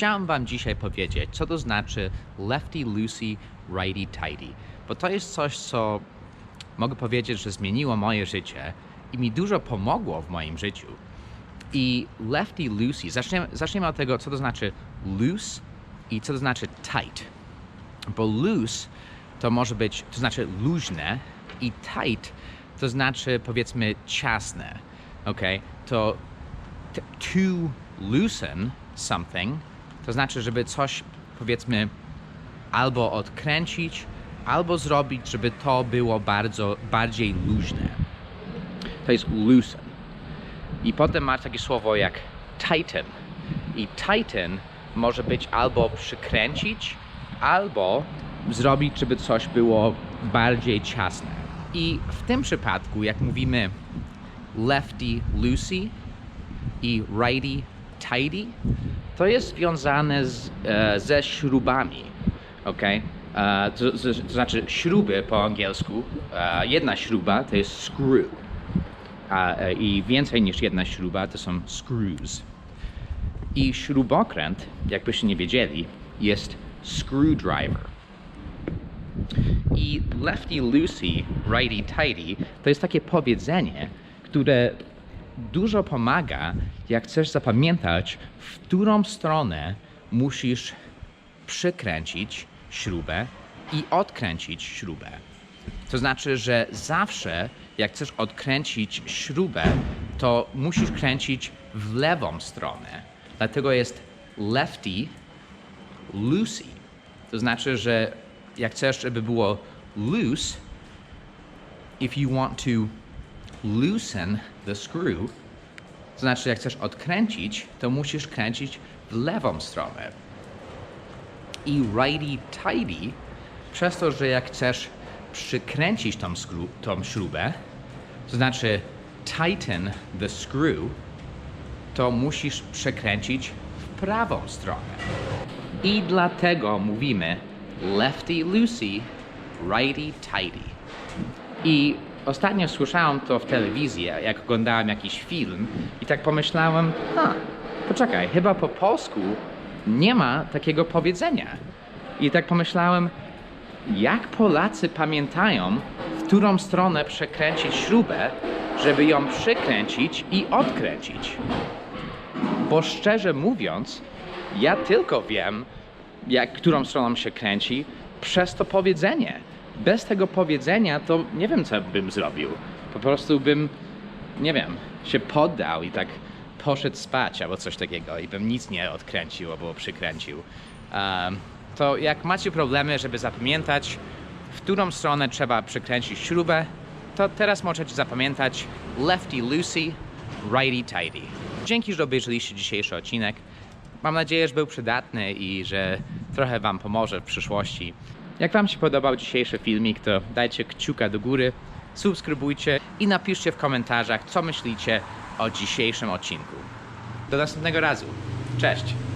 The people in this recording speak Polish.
chciałem Wam dzisiaj powiedzieć, co to znaczy lefty loosey, righty tighty. Bo to jest coś, co mogę powiedzieć, że zmieniło moje życie i mi dużo pomogło w moim życiu. I lefty loosey, zaczniemy, zaczniemy od tego, co to znaczy loose i co to znaczy tight. Bo loose to może być, to znaczy luźne i tight to znaczy powiedzmy ciasne. Ok? To to loosen something to znaczy, żeby coś powiedzmy albo odkręcić, albo zrobić, żeby to było bardzo bardziej luźne. To jest loosen. I potem masz takie słowo jak tighten. I tighten może być albo przykręcić, albo zrobić, żeby coś było bardziej ciasne. I w tym przypadku, jak mówimy lefty loosey i righty tighty, to jest związane z, e, ze śrubami. ok? E, to, to, to znaczy śruby po angielsku. E, jedna śruba to jest screw. A, e, I więcej niż jedna śruba to są screws. I śrubokręt, jakbyście nie wiedzieli, jest screwdriver. I lefty loosey, righty tighty to jest takie powiedzenie, które dużo pomaga, jak chcesz zapamiętać, w którą stronę musisz przykręcić śrubę i odkręcić śrubę. To znaczy, że zawsze jak chcesz odkręcić śrubę, to musisz kręcić w lewą stronę. Dlatego jest lefty loosey. To znaczy, że jak chcesz, żeby było loose, if you want to loosen the screw, to znaczy, jak chcesz odkręcić, to musisz kręcić w lewą stronę. I righty tighty, przez to, że jak chcesz przykręcić tą, skru, tą śrubę, to znaczy tighten the screw, to musisz przekręcić w prawą stronę. I dlatego mówimy lefty loosey, righty tighty. I ostatnio słyszałem to w telewizji, jak oglądałem jakiś film i tak pomyślałem, ha, poczekaj, chyba po polsku nie ma takiego powiedzenia. I tak pomyślałem, jak Polacy pamiętają, w którą stronę przekręcić śrubę, żeby ją przykręcić i odkręcić. Bo szczerze mówiąc, ja tylko wiem, jak, którą stroną się kręci przez to powiedzenie. Bez tego powiedzenia to nie wiem, co bym zrobił. Po prostu bym, nie wiem, się poddał i tak poszedł spać albo coś takiego i bym nic nie odkręcił albo przykręcił. Um, to jak macie problemy, żeby zapamiętać, w którą stronę trzeba przykręcić śrubę, to teraz możecie zapamiętać lefty loosey, righty tighty. Dzięki, że obejrzeliście dzisiejszy odcinek. Mam nadzieję, że był przydatny i że trochę Wam pomoże w przyszłości. Jak Wam się podobał dzisiejszy filmik, to dajcie kciuka do góry, subskrybujcie i napiszcie w komentarzach, co myślicie o dzisiejszym odcinku. Do następnego razu. Cześć!